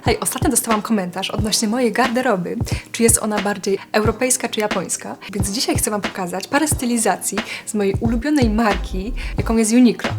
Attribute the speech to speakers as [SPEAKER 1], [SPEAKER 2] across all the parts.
[SPEAKER 1] Tutaj ostatnio dostałam komentarz odnośnie mojej garderoby, czy jest ona bardziej europejska czy japońska. Więc dzisiaj chcę Wam pokazać parę stylizacji z mojej ulubionej marki, jaką jest Uniqlo.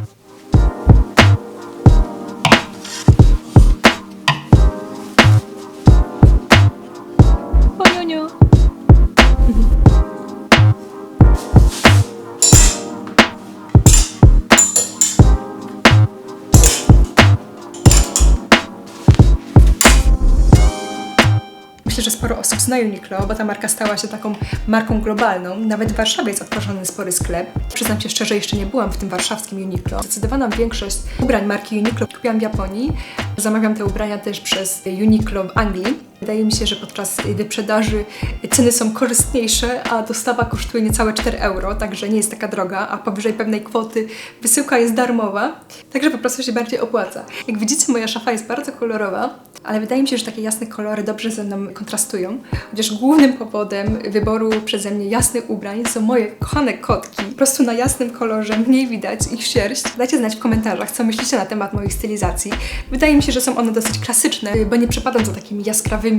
[SPEAKER 1] Zna Uniqlo, bo ta marka stała się taką marką globalną. Nawet w Warszawie jest otworzony spory sklep. Przyznam się szczerze, jeszcze nie byłam w tym warszawskim Uniqlo. Zdecydowaną większość ubrań marki Uniqlo kupiłam w Japonii. Zamawiam te ubrania też przez Uniqlo w Anglii. Wydaje mi się, że podczas wyprzedaży ceny są korzystniejsze, a dostawa kosztuje niecałe 4 euro, także nie jest taka droga, a powyżej pewnej kwoty wysyłka jest darmowa, także po prostu się bardziej opłaca. Jak widzicie, moja szafa jest bardzo kolorowa, ale wydaje mi się, że takie jasne kolory dobrze ze mną kontrastują, chociaż głównym powodem wyboru przeze mnie jasnych ubrań są moje kochane kotki. Po prostu na jasnym kolorze mniej widać ich sierść. Dajcie znać w komentarzach, co myślicie na temat moich stylizacji. Wydaje mi się, że są one dosyć klasyczne, bo nie przepadam za takimi jaskrawymi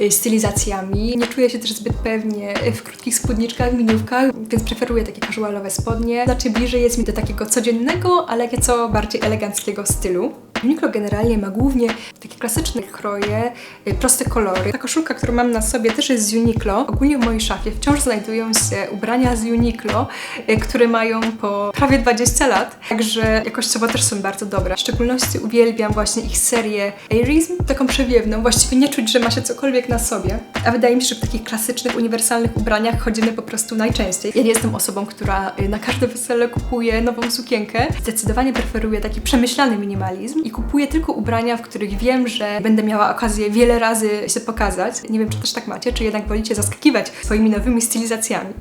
[SPEAKER 1] y, stylizacjami. Nie czuję się też zbyt pewnie w krótkich spódniczkach, miniówkach, więc preferuję takie casualowe spodnie. Znaczy bliżej jest mi do takiego codziennego, ale nieco bardziej eleganckiego stylu. Uniqlo generalnie ma głównie takie klasyczne kroje, y, proste kolory. Ta koszulka, którą mam na sobie też jest z Uniqlo. Ogólnie w mojej szafie wciąż znajdują się ubrania z Uniqlo, y, które mają po prawie 20 lat, także jakościowo też są bardzo dobre. W szczególności uwielbiam właśnie ich serię Airism, taką przewiewną. Właściwie nie czuć, że ma się cokolwiek na sobie. A wydaje mi się, że w takich klasycznych, uniwersalnych ubraniach chodzimy po prostu najczęściej. Ja nie jestem osobą, która y, na każde wesele kupuje nową sukienkę. Zdecydowanie preferuję taki przemyślany minimalizm i kupuję tylko ubrania, w których wiem, że będę miała okazję wiele razy się pokazać. Nie wiem, czy też tak macie, czy jednak wolicie zaskakiwać swoimi nowymi stylizacjami.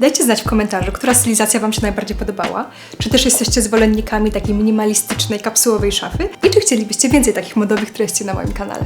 [SPEAKER 1] Dajcie znać w komentarzu, która stylizacja Wam się najbardziej podobała. Czy też jesteście zwolennikami takiej minimalistycznej, kapsułowej szafy? I czy chcielibyście więcej takich modowych treści na moim kanale?